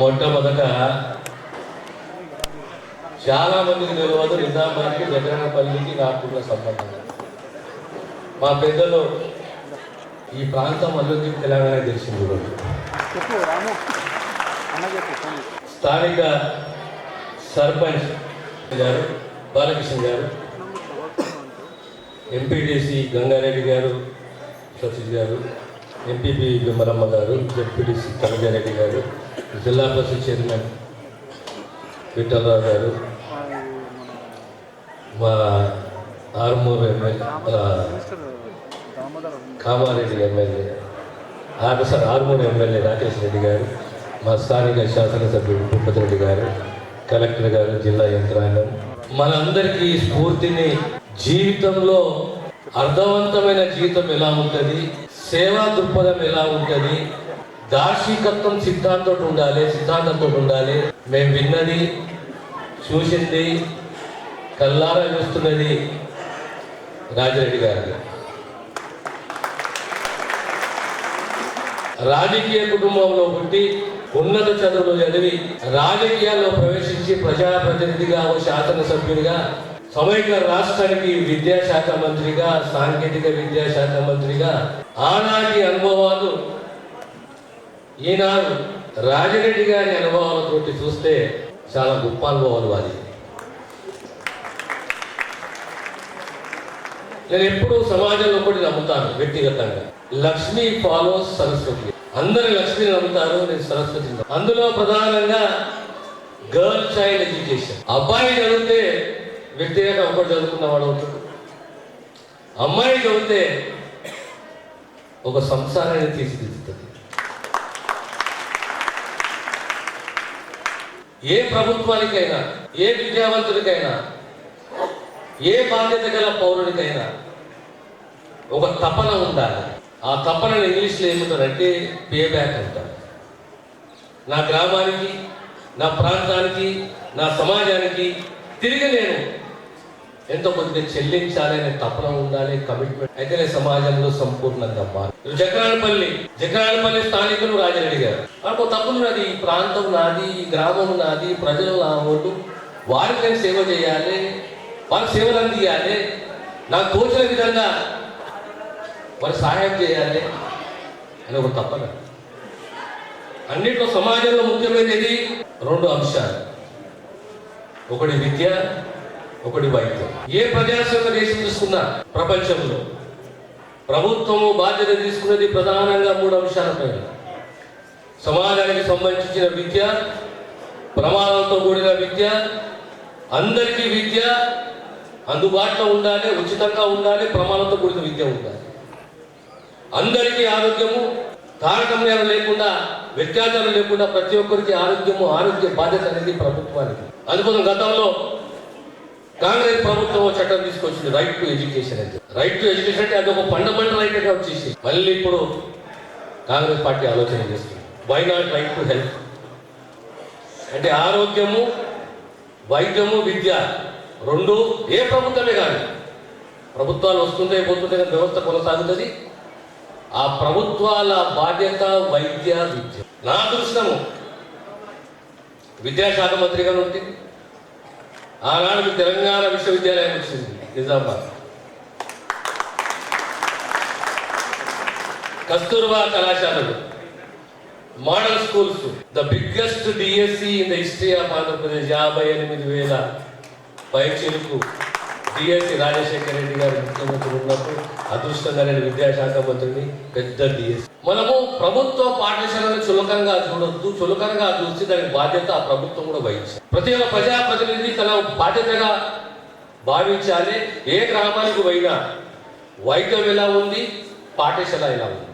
మొట్టమొదట చాలా మందికి తెలియదు నిజామానికి జగనపల్లికి నాకున్న సంబంధం మా పెద్దలు ఈ ప్రాంతం అభివృద్ధి తెలంగాణ తెలిసింది స్థానిక సర్పంచ్ గారు బాలకృష్ణ గారు ఎంపీటీసీ గంగారెడ్డి గారు సతీష్ గారు ఎంపీపీ విమలమ్మ గారు జెడ్పీటీసీ కనజారెడ్డి గారు జిల్లా పరిషత్ చైర్మన్ విఠలరావు గారు మా Armoor MLA Kamareddy MLA R sir Armoor MLA Rakesh Reddy garu మా స్థానిక శాసనసభ్యుడు భూపతిరెడ్డి గారు కలెక్టర్ గారు జిల్లా యంత్రాంగం. మనందరికీ స్ఫూర్తిని జీవితంలో అర్థవంతమైన జీవితం ఎలా ఉంటుంది సేవా దృక్పథం ఎలా ఉంటుంది దార్శికత్వం సిద్ధాంతంతో ఉండాలి సిద్ధాంతంతో ఉండాలి. మేము విన్నది చూసింది కల్లారా చూస్తున్నది రాజిరెడ్డి గారు రాజకీయ కుటుంబంలో పుట్టి ఉన్నత చదువులు చదివి రాజకీయాల్లో ప్రవేశించి ప్రజాప్రతినిధిగా ఓ శాసనసభ్యునిగా సమైక్య రాష్ట్రానికి విద్యాశాఖ మంత్రిగా సాంకేతిక విద్యాశాఖ మంత్రిగా ఆనాటి అనుభవాలు ఈనాడు రాజిరెడ్డి గారి అనుభవాలతోటి చూస్తే చాలా గొప్ప అనుభవాలు వారి నేను ఎప్పుడూ సమాజంలో ఒకటి నమ్ముతాను వ్యక్తిగతంగా. లక్ష్మి ఫాలోస్ సరస్వతి. అందరు లక్ష్మిని నమ్ముతారు నేను సరస్వతి అందులో ప్రధానంగా గర్ల్ చైల్డ్ ఎడ్యుకేషన్. అబ్బాయి చదివితే వ్యక్తిగత ఒకటి చదువుకున్నవాడు అవుతాడు. అమ్మాయి చదివితే ఒక సంసారాన్ని తీర్చిదిద్దుతుంది. ఏ ప్రభుత్వానికైనా ఏ విద్యావంతుడికైనా ఏ బాధ్యత గల పౌరుడికైనా ఒక తపన ఉండాలి. ఆ తపనను ఇంగ్లీష్లో ఏమంటారంటే పే బ్యాక్ అంటారు. నా గ్రామానికి నా ప్రాంతానికి నా సమాజానికి తిరిగి నేను ఎంతో కొద్దిగా చెల్లించాలి అనే తపన ఉండాలి కమిట్మెంట్ అయితే సమాజంలో సంపూర్ణంగా మారు. జగరానపల్లి జగరానపల్లి స్థానికులు రాజరెడ్డి గారు నాకు తప్పులు నాది ఈ ప్రాంతం నాది ఈ గ్రామం నాది ప్రజలు నా ఓటు వారికి నేను సేవ చేయాలి వారి సేవలు అందియాలి. నాకు తోచిన విధంగా వారి సహాయం చేయాలి అని ఒక తప్పన అన్నిట్లో సమాజంలో ముఖ్యమైనది రెండు అంశాలు. ఒకటి విద్య ఒకటి వైద్యం ఏ ప్రజాస్వామ్య దేశం చూసుకున్నా ప్రపంచంలో ప్రభుత్వము బాధ్యత తీసుకున్నది ప్రధానంగా మూడు అంశాలపైన సమాజానికి సంబంధించిన విద్య ప్రమాదంతో కూడిన విద్య అందరికీ విద్య అందుబాటులో ఉండాలి ఉచితంగా ఉండాలి ప్రమాణంతో కూడిన విద్య ఉండాలి. అందరికీ ఆరోగ్యము తారతమ్యాలు లేకుండా వ్యత్యాసాలు లేకుండా ప్రతి ఒక్కరికి ఆరోగ్యము ఆరోగ్య బాధ్యత అనేది ప్రభుత్వానికి. అందుకోసం గతంలో కాంగ్రెస్ ప్రభుత్వం చట్టం తీసుకొచ్చింది రైట్ టు ఎడ్యుకేషన్ అంటే రైట్ టు ఎడ్యుకేషన్ అంటే అది ఒక ఫండమెంటల్ రైట్గా వచ్చేసి. మళ్ళీ ఇప్పుడు కాంగ్రెస్ పార్టీ ఆలోచన చేస్తుంది. Why not right to health అంటే ఆరోగ్యము వైద్యము విద్య రెండు ఏ ప్రభుత్వమే కానీ ప్రభుత్వాలు వస్తుంటే పోతుంటే వ్యవస్థ కొనసాగుతుంది. ఆ ప్రభుత్వాల బాధ్యత వైద్య విద్య. నా దృష్టము విద్యాశాఖ మంత్రిగా ఉంటుంది ఆనాడు మీకు తెలంగాణ విశ్వవిద్యాలయం వచ్చింది నిజామాబాద్. కస్తూర్బా కళాశాలలు model schools the biggest DSC in the history of Andhra Pradesh యాభై ఎనిమిది వేల పైచీలకు డిఎస్సి రాజశేఖర రెడ్డి గారు ముఖ్యమంత్రి ఉన్నప్పుడు అదృష్టంగా నేను విద్యాశాఖ మంత్రిని పెద్ద డిఎస్సి మనము ప్రభుత్వ పాఠశాలను చులకంగా చూడొద్దు చులకంగా చూసి దానికి బాధ్యత ఆ ప్రభుత్వం కూడా వహించాలి. ప్రతి ఒక్క ప్రజాప్రతినిధి తన బాధ్యతగా భావించాలి. ఏ గ్రామానికి పోయినా వైద్యం ఎలా ఉంది? పాఠశాల ఎలా ఉంది?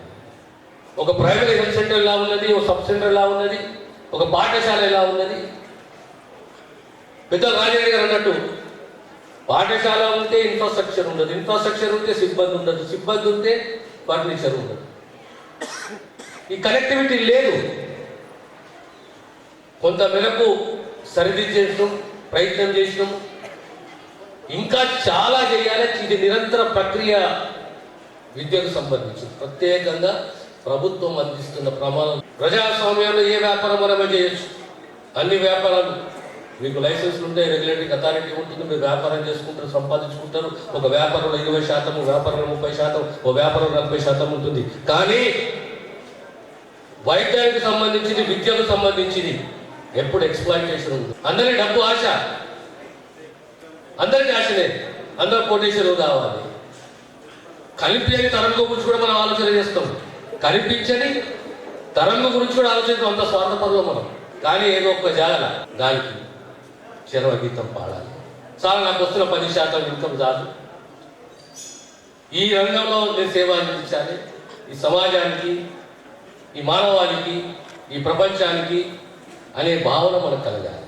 ఒక ప్రైవేట్ హెల్త్ సెంటర్ ఎలా ఉన్నది? ఒక సబ్ సెంటర్ ఎలా ఉన్నది? ఒక పాఠశాల ఎలా ఉన్నది? పెద్ద రాజేంద్ర గారు అన్నట్టు పాఠశాల ఉంటే ఇన్ఫ్రాస్ట్రక్చర్ ఉండదు. ఇన్ఫ్రాస్ట్రక్చర్ ఉంటే సిబ్బంది ఉండదు. సిబ్బంది ఉంటే ఫర్నిచర్ ఉండదు. ఈ కనెక్టివిటీ లేదు. కొంత మేరకు సరిదిద్దేసినాం ప్రయత్నం చేసినాం. ఇంకా చాలా చేయాలి. ఇది నిరంతర ప్రక్రియ విద్యకు సంబంధించి ప్రత్యేకంగా ప్రభుత్వం అందిస్తున్న ప్రమాణం ప్రజాస్వామ్యంలో ఏ వ్యాపారం మనమే చేయొచ్చు. అన్ని వ్యాపారాలు మీకు లైసెన్స్ ఉంటే రెగ్యులేటరీ అథారిటీ ఉంటుంది మీరు వ్యాపారం చేసుకుంటారు సంపాదించుకుంటారు. ఒక వ్యాపారంలో ఇరవై శాతం వ్యాపారంలో ముప్పై శాతం ఒక వ్యాపారం నలభై శాతం ఉంటుంది. కానీ వైద్యానికి సంబంధించింది విద్యకు సంబంధించింది ఎప్పుడు ఎక్స్ప్లాయిటేషన్ ఉంది అందరి డబ్బు ఆశ. అందరికి ఆశనే. అందరు కోటేశ్వరు కావాలి. కనిపించని తరంగం గురించి కూడా మనం ఆలోచన చేస్తాం. కనిపించని తరంగం గురించి కూడా ఆలోచిస్తాం. అంత స్వార్థపరులో మనం. కానీ ఏదో ఒక జాగల. దానికి చరవ గీతం పాడాలి. చాలా నాకు వస్తున్న పది శాతం ఇన్కమ్ చాలు. ఈ రంగంలో నేను సేవ అందించాలి. ఈ సమాజానికి ఈ మానవానికి ఈ ప్రపంచానికి అనే భావన మనకు కలగాలి.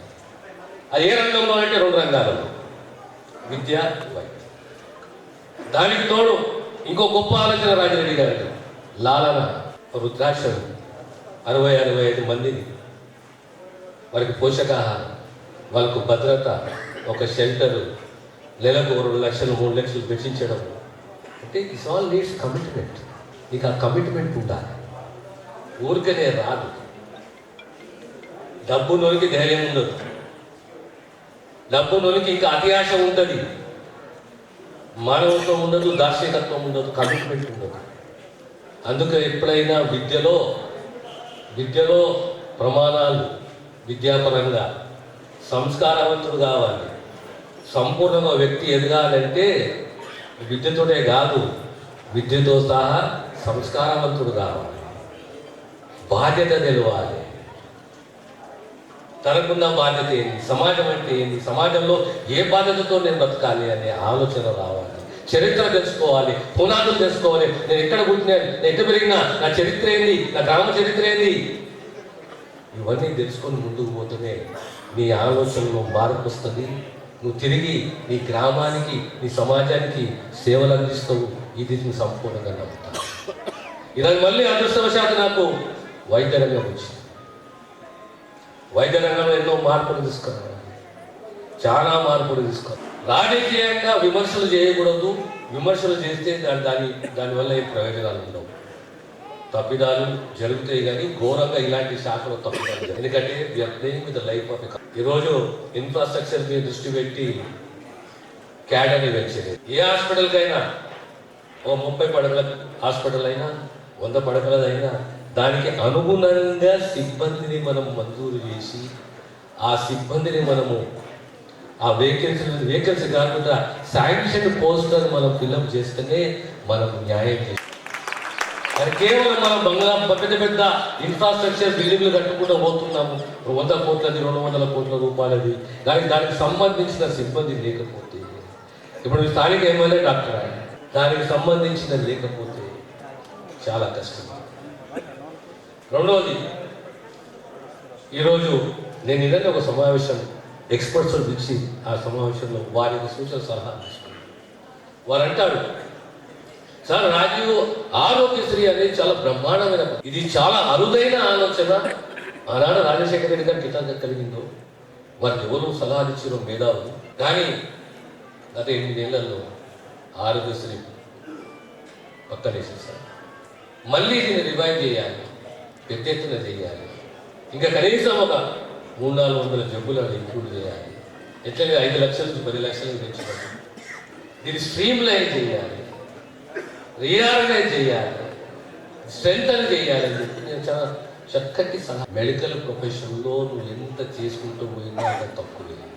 అది ఏ రంగంలో అంటే రెండు రంగాలలో. విద్య వైద్యం. దానికి తోడు ఇంకో గొప్ప ఆలోచన రాజరెడ్డి గారు లాలన రుద్రాక్షలు అరవై అరవై ఐదు మందిని వారికి పోషకాహారం. వాళ్ళకు భద్రత ఒక షెల్టరు నెలకు రెండు లక్షలు మూడు లక్షలు వెచ్చించడం. అంటే ఇట్స్ ఆల్ నీడ్స్ కమిట్మెంట్. నీకు ఆ కమిట్మెంట్ ఉండాలి. ఊరికనే రాదు. డబ్బు నొలికి ధైర్యం ఉండదు. డబ్బు నొలికి ఇంకా అతి ఆశ ఉంటుంది. మానవత్వం ఉండదు దార్శనికత్వం ఉండదు కమిట్మెంట్ ఉండదు. అందుకే ఎప్పుడైనా విద్యలో విద్యలో ప్రమాణాలు విద్యాపరంగా సంస్కారవంతుడు కావాలి. సంపూర్ణంగా వ్యక్తి ఎదగాలంటే విద్యతోనే కాదు విద్యతో సహా సంస్కారవంతుడు కావాలి. బాధ్యత తెలవాలి. తనకున్న బాధ్యత ఏంది? సమాజం అంటే ఏంది? సమాజంలో ఏ బాధ్యతతో నేను బతకాలి అనే ఆలోచన రావాలి. చరిత్ర తెలుసుకోవాలి. పునాదులు తెలుసుకోవాలి. నేను ఎక్కడ పుట్టినాను? నేను ఎక్కడ పెరిగినా? నా చరిత్ర ఏంది? నా గ్రామ చరిత్ర ఏంది? ఇవన్నీ తెలుసుకొని ముందుకు పోతూనే నీ ఆలోచనలో మారుపొస్తుంది నువ్వు తిరిగి నీ గ్రామానికి నీ సమాజానికి సేవలు అందిస్తావు ఇది నువ్వు సంపూర్ణంగా నమ్ముతావు. ఈరోజు మళ్ళీ అదృష్టవశాత్తు నాకు వైద్య రంగం వచ్చింది. వైద్య రంగంలో ఎన్నో మార్పులు తీసుకున్నాను. చాలా మార్పులు తీసుకున్నాను. రాజకీయంగా విమర్శలు చేయకూడదు. విమర్శలు చేస్తే దాని దాని దానివల్ల ఏ ప్రయోజనాలు ఉండవు. తప్పిదాలు జరుగుతాయి కానీ ఘోరంగా ఇలాంటి శాఖలో తప్పిదాలు. ఎందుకంటే we are playing with life of ఈరోజు ఇన్ఫ్రాస్ట్రక్చర్ మీద దృష్టి పెట్టి క్యాడర్ని పెంచేది. ఏ హాస్పిటల్కైనా ఓ ముప్పై పడకల హాస్పిటల్ అయినా వంద పడకలదైనా దానికి అనుగుణంగా సిబ్బందిని మనం మంజూరు చేసి ఆ సిబ్బందిని మనము ఆ వేకెన్సీ వేకెన్సీ కాకుండా శాంక్షన్ పోస్టర్ మనం ఫిల్అప్ చేస్తేనే మనం న్యాయం చేస్తాం మరి కేవలం మనం బంగ్లా పెద్ద పెద్ద ఇన్ఫ్రాస్ట్రక్చర్ బిల్డింగ్లు కట్టుకుంటూ పోతున్నాము. వంద కోట్లది రెండు వందల కోట్ల రూపాయలది. కానీ దానికి సంబంధించిన సిబ్బంది లేకపోతే ఇప్పుడు స్థానిక ఎమ్మెల్యే డాక్టర్ ఆయన దానికి సంబంధించిన లేకపోతే చాలా కష్టం. రెండవది ఈరోజు నేను నిన్న ఒక సమావేశం ఎక్స్పర్ట్స్ పిలిచి ఆ సమావేశంలో వారికి సూచన సలహా తీసుకున్నాను. వారు అంటారు సార్ రాజీవ్ ఆరోగ్యశ్రీ అనేది చాలా బ్రహ్మాండమైన ఇది చాలా అరుదైన ఆలోచన. ఆనాడు రాజశేఖర రెడ్డి గారికి ఇట్లా కలిగిందో వారికి ఎవరు సలహాలు ఇచ్చారో మేధావులు. కానీ గత ఎనిమిదేళ్ళలో ఆరోగ్యశ్రీ పక్కనేసేసారు మళ్ళీ దీన్ని రివైవ్ చేయాలి. పెద్ద ఎత్తున చేయాలి. ఇంకా కనీసం ఒక మూడు నాలుగు వందల జబ్బులను ఇంక్లూడ్ చేయాలి. ఎట్లనే ఐదు లక్షల నుంచి పది లక్షలకు పెంచుకోవాలి. దీన్ని స్ట్రీమ్ లైన్ చేయాలి. రీఆర్గనైజ్ చేయాలి. స్ట్రెంగ్ చేయాలని చెప్పి నేను చాలా చక్కటి సలహా. మెడికల్ ప్రొఫెషన్లో నువ్వు ఎంత చేసుకుంటూ పోయినా అంత తప్పు లేదు.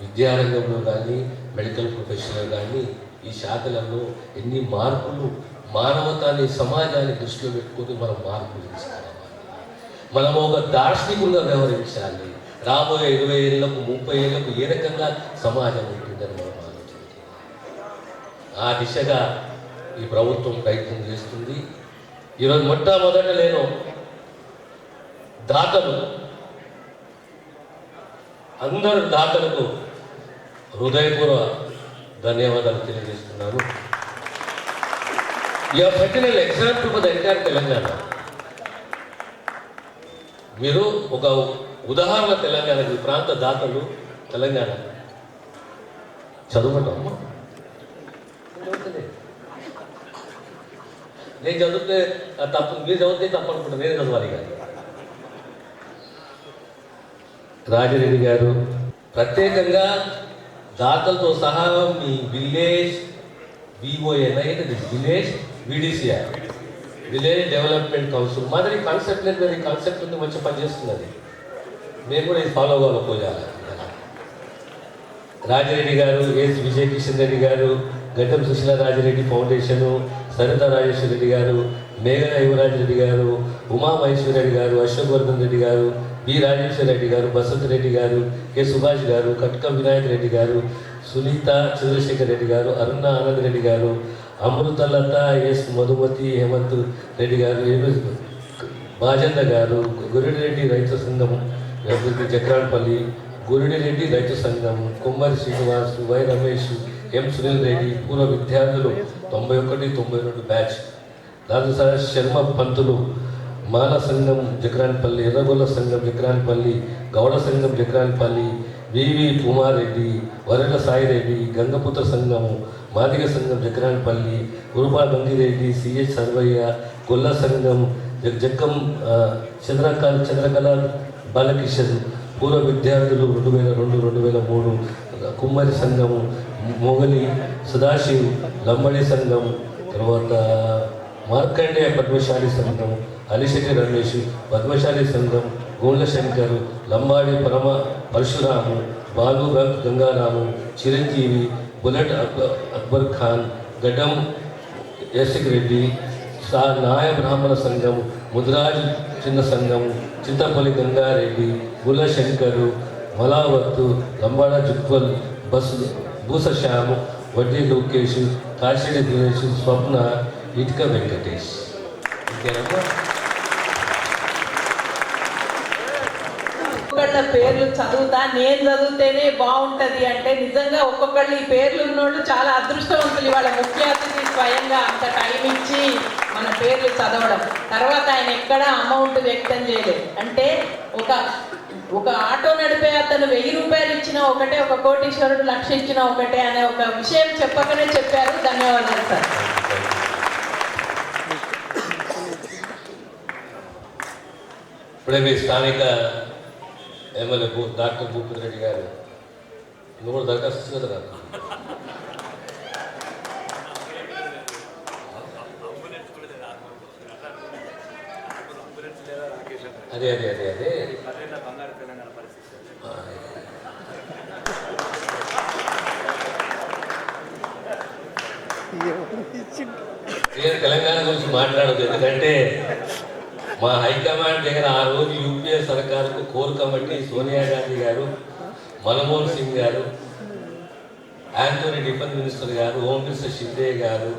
విద్యారంగంలో కానీ మెడికల్ ప్రొఫెషన్లో కానీ ఈ శాఖలలో ఎన్ని మార్పులు మానవతాన్ని సమాజాన్ని దృష్టిలో పెట్టుకొని మనం మార్పులు తీసుకురావాలి. మనం ఒక దార్శనికులుగా వ్యవహరించాలి. రాబోయే ఇరవై ఏళ్ళకు ముప్పై ఏళ్ళకు ఏ రకంగా సమాజం ఉంటుందని మనం ఆలోచించాలి. ఆ దిశగా ఈ ప్రభుత్వం ప్రయత్నం చేస్తుంది. ఈరోజు మొట్టమొదట నేను దాతలు అందరు దాతలకు హృదయపూర్వ ధన్యవాదాలు తెలియజేస్తున్నాను. You particular example for the entire Telangana. మీరు ఒక ఉదాహరణ తెలంగాణకి ఈ ప్రాంత దాతలు తెలంగాణ. చదవటం నేను చదివితే తప్పు మీరు చదివితే తప్పు అనుకుంటా నేను చదవాలి కానీ రాజరెడ్డి గారు ప్రత్యేకంగా దాతలతో సహా మీ విలేజ్ విఓఏనా ఏంటది? Village VDCR. Village development council. మాదిరి కాన్సెప్ట్ లేదు మరి కాన్సెప్ట్ ఉంది మంచి పని చేస్తున్నది. మేము కూడా ఇది ఫాలో అవ్వాలి పోయాలి రాజిరెడ్డి గారు ఏసి విజయ్ కిషన్ రెడ్డి గారు గడ్డం సుశీల రాజిరెడ్డి ఫౌండేషను సరిత రాజేశ్వర రెడ్డి గారు మేఘన యువరాజ్ రెడ్డి గారు ఉమా మహేశ్వర రెడ్డి గారు అశోక్ వర్ధన్ రెడ్డి గారు బి రాజేశ్వర రెడ్డి గారు బసంత్ రెడ్డి గారు కె సుభాష్ గారు కట్క వినాయక్ రెడ్డి గారు సునీత చంద్రశేఖర్ రెడ్డి గారు అరుణ ఆనంద్ రెడ్డి గారు అమృతలత ఎస్ మధుమతి హేమంత్ రెడ్డి గారు బాజంద బాజన్న గారు గురిడిరెడ్డి రైతు సంఘం అభివృద్ధి చక్రాన్పల్లి గురిడిరెడ్డి రైతు సంఘం కుమ్మరి శ్రీనివాస్ వై రమేష్ ఎం సునీల్ రెడ్డి పూర్వ విద్యార్థులు తొంభై ఒకటి తొంభై రెండు బ్యాచ్. రాజసార శర్మ పంతులు మాల సంఘం జక్రాన్పల్లి ఎర్రగొల్ల సంఘం జక్రాన్పల్లి గౌడ సంఘం జక్రాన్పల్లి వివి కుమారెడ్డి వరల సాయిరెడ్డి గంగపుత్ర సంఘము మాదిగ సంఘం జక్రాన్పల్లి గురుపా గంగిరెడ్డి సిహెచ్ సర్వయ్య గొల్ల సంఘం జగ్ జక్కం చంద్రకళ చంద్రకళ బాలకిషన్ పూర్వ విద్యార్థులు రెండు వేల రెండు రెండు వేల మూడు కుమ్మరి సంఘము మొగలి సదాశివ్ లంబడి సంఘం తర్వాత మార్కండేయ పద్మశాలి సంఘం అలిశెట్టి రమేష్ పద్మశాలి సంఘం గోళ్ళ శంకర్ లంబాడి పరమ పరశురాము బాలు గంగారాము చిరంజీవి బుల్లెట్ అక్బర్ అక్బర్ ఖాన్ గడ్డం యశక్ రెడ్డి సా నాయ బ్రాహ్మణ సంఘం ముద్రాజ్ చిన్న సంఘం చింతపల్లి గంగారెడ్డి గుల శంకరు మలావత్తు లంబాడ జుక్వల్ బస్ భూసశ్యాము వడ్డీ లోకేష్ కాశీడి దినేష్ స్వప్న ఇటుక వెంకటేష్. ఇంకేనమ్మా ఒక్కొక్కళ్ళ పేర్లు చదువుతా నేను చదివితేనే బాగుంటది అంటే నిజంగా ఒక్కొక్కళ్ళు ఈ పేర్లు ఉన్నోళ్ళు చాలా అదృష్టవంతులు. వాళ్ళ ముఖ్య అతిథి స్వయంగా అంత టైం ఇచ్చి మన పేర్లు చదవడం. తర్వాత ఆయన ఎక్కడ అమౌంట్ వ్యక్తం చేయలేదు. అంటే ఒక ఒక ఆటో నడిపే అతను వెయ్యి రూపాయలు ఇచ్చినా ఒకటే ఒక కోటీశ్వరుడు లక్ష ఇచ్చినా ఒకటే అనే ఒక విషయం చెప్పకనే చెప్పారు. ధన్యవాదాలు సార్. ఇప్పుడే మీ స్థానిక ఎమ్మెల్యే భూ డాక్టర్ భూపతి రెడ్డి గారు నువ్వు కూడా దరఖాస్తు కదా? అదే అదే అదే అదే. నేను తెలంగాణ గురించి మాట్లాడదు ఎందుకంటే మా హైకమాండ్ దగ్గర ఆ రోజు UPA సర్కారుకు core committee Sonia Gandhi garu Manmohan Singh garu Antony defence minister garu home minister garu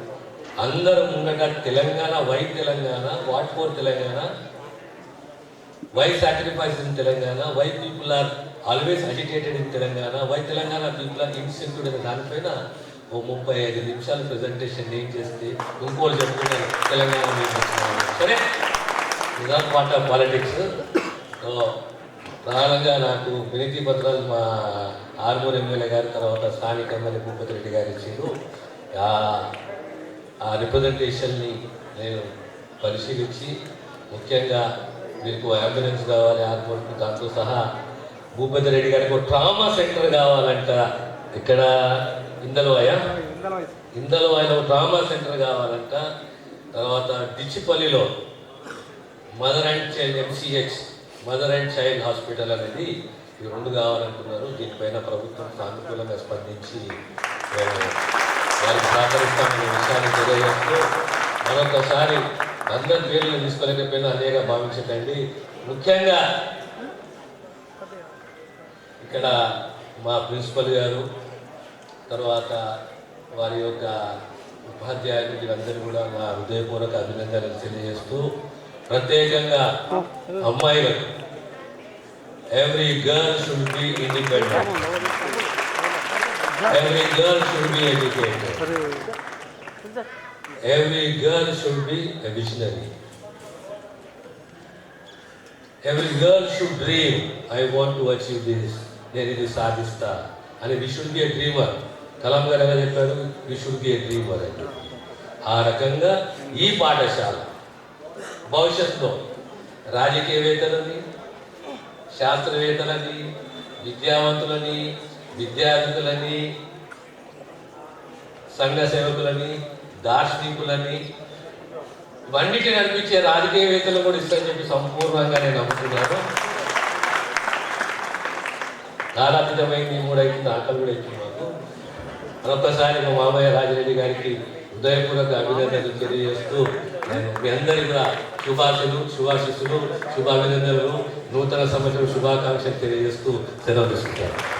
అందరూ ఉండగా Telangana why Telangana what for Telangana why sacrifice in Telangana why people are always agitated in Telangana why Telangana people are insecured అనే దానిపైన ఓ ముప్పై ఐదు నిమిషాలు presentation నేను చేస్తే ఇంకోటి చెప్పుకున్నాను తెలంగాణ సరే? ఇదా పార్ట్ ఆఫ్ పాలిటిక్స్ ప్రధానంగా నాకు వినతి పత్రాలు మా ఆర్మూర్ ఎమ్మెల్యే గారి తర్వాత స్థానిక ఎమ్మెల్యే భూపతి రెడ్డి గారు ఇచ్చారు. ఆ- ఆ రిప్రజెంటేషన్ని నేను పరిశీలించి ముఖ్యంగా మీకు అంబులెన్స్ కావాలి ఆర్మూర్కు దాంతో సహా భూపతి రెడ్డి గారికి ఒక ట్రామా సెంటర్ కావాలంట. ఇక్కడ ఇందలో అయ్యా ఇందలో ఆయన ఒక ట్రామా సెంటర్ కావాలంట. తర్వాత డిచ్చిపల్లిలో mother and child MCH mother and child hospital అనేది ఈ రెండు కావాలంటున్నారు. దీనిపైన ప్రభుత్వం సానుకూలంగా స్పందించి వారికి సహకరిస్తామనే విషయాన్ని తెలియజేస్తూ మరొకసారి అందరి పేర్లు తీసుకోలేకపోయినా అనేక భావించకండి. ముఖ్యంగా ఇక్కడ మా ప్రిన్సిపల్ గారు తర్వాత వారి యొక్క ఉపాధ్యాయులు వీరందరూ కూడా నా హృదయపూర్వక అభినందనలు తెలియజేస్తూ ప్రత్యేకంగా అమ్మాయిలు every girl should be independent every girl should be educated every girl should be a visionary every girl should dream I want to achieve this నేను ఇది సాధిస్తా అని we should be a dreamer Kalam garu ఎలా చెప్పారు? వి should B ఆ రకంగా ఈ పాఠశాల భవిష్యత్తులో రాజకీయవేత్తలని శాస్త్రవేత్తలని విద్యావంతులని విద్యార్థులని సంఘ సేవకులని దార్శనికులని ఇవన్నిటిని నడిపించే రాజకీయవేత్తలు కూడా ఇస్తారని చెప్పి సంపూర్ణంగా నేను నమ్ముతున్నాను. కాలాతీతమైంది మూడైతుంది ఆకలి కూడా ఎక్కువ. మరొకసారి మా మామయ్య రాజిరెడ్డి గారికి హృదయపూర్వక అభినందనలు తెలియజేస్తూ నేను మీ అందరి కూడా శుభాశలు శుభాశిస్సులు శుభాభినందనలు నూతన సంవత్సరం శుభాకాంక్షలు తెలియజేస్తూ సెలవు తీసుకుంటాను.